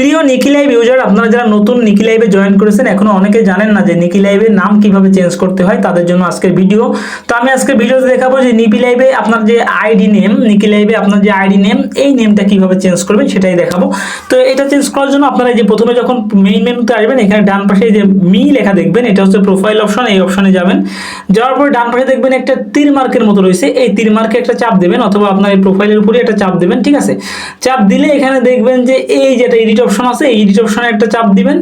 প্রিয় নিকি live user আপনারা যারা নতুন নিকি লাইভে জয়েন করেছেন, এখনও অনেকে জানেন না যে নিকি লাইভের নাম কীভাবে চেঞ্জ করতে হয়, তাদের জন্য আজকের ভিডিও তো আমি আজকের ভিডিওতে দেখাবো যে নিপি লাইভে আপনার যে আইডি নেম নিকি লাইভে আপনার যে আইডি নেম এই নেমটা কীভাবে চেঞ্জ করবেন সেটাই দেখাবো। তো এটা চেঞ্জ করার জন্য আপনারা যে প্রথমে যখন মেইন মেনুতে আসবেন, এখানে ডান পাশে যে মি লেখা দেখবেন, এটা হচ্ছে প্রোফাইল অপশন এই অপশনে যাবেন। যাওয়ার পরে ডান পাশে দেখবেন একটা তীর মার্কের মতো রয়েছে, এই তীর মার্কে একটা চাপ দেবেন, অথবা আপনার এই প্রোফাইলের উপরে একটা চাপ দেবেন, ঠিক আছে? চাপ দিলে এখানে দেখবেন যে এই যেটা এডিট অপশন আছে এই অপশনে একটা চাপ দিবেন।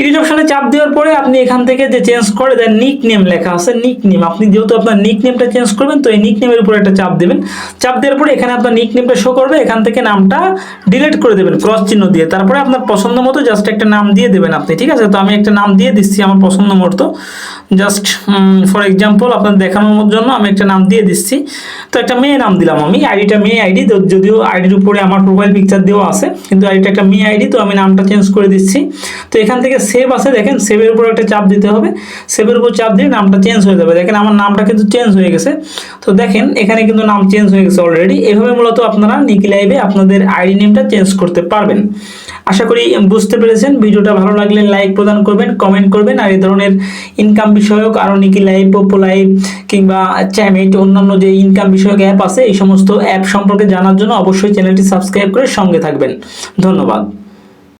এডিট অপশনে চাপ দেওয়ার পরে আপনি এখান থেকে যে চেঞ্জ করে দেন নিক নেম লেখা আছে নিক নেম আপনি যেহেতু আপনার নিক নেমটা চেঞ্জ করবেন, তো এই নিক নেমের উপরে একটা চাপ দেবেন। চাপ দেওয়ার পরে এখানে আপনার নিক নেমটা শো করবে, এখান থেকে নামটা ডিলিট করে দেবেন ক্রস চিহ্ন দিয়ে। তারপরে আপনার পছন্দ মতো জাস্ট একটা নাম দিয়ে দেবেন আপনি, ঠিক আছে? তো আমি একটা নাম দিয়ে দিচ্ছি আমার পছন্দ মতো। জাস্ট ফর এক্সাম্পল আপনার দেখানোর জন্য আমি একটা নাম দিয়ে দিচ্ছি। তো একটা মেয়ে নাম দিলাম আমি, আইডিটা মেয়ে আইডি যদিও আইডির উপরে আমার প্রোফাইল পিকচার দেওয়া আছে, কিন্তু আইডিটা একটা মেয়ে আইডি, তো আমি নামটা চেঞ্জ করে দিচ্ছি। তো এখান থেকে সেভ আছে, দেখেন সেভের উপর একটা চাপ দিতে হবে। সেভের উপর চাপ দিয়ে নামটা চেঞ্জ হয়ে যাবে। দেখেন আমার নামটা কিন্তু চেঞ্জ হয়ে গেছে। তো দেখেন, এখানে কিন্তু নাম চেঞ্জ হয়ে গেছে অলরেডি এভাবে মূলত আপনারা নিকি লাইভে আপনাদের আইডি নেমটা চেঞ্জ করতে পারবেন। আশা করি বুঝতে পেরেছেন। ভিডিওটা ভালো লাগলে লাইক প্রদান করবেন কমেন্ট করবেন, আর এই ধরনের ইনকাম বিষয়ক আরও নিকি লাইভ পোপো লাইভ কিংবা চ্যামেট অন্যান্য যে ইনকাম বিষয়ক অ্যাপ আছে, এই সমস্ত অ্যাপ সম্পর্কে জানার জন্য অবশ্যই চ্যানেলটি সাবস্ক্রাইব করে সঙ্গে থাকবেন। ধন্যবাদ।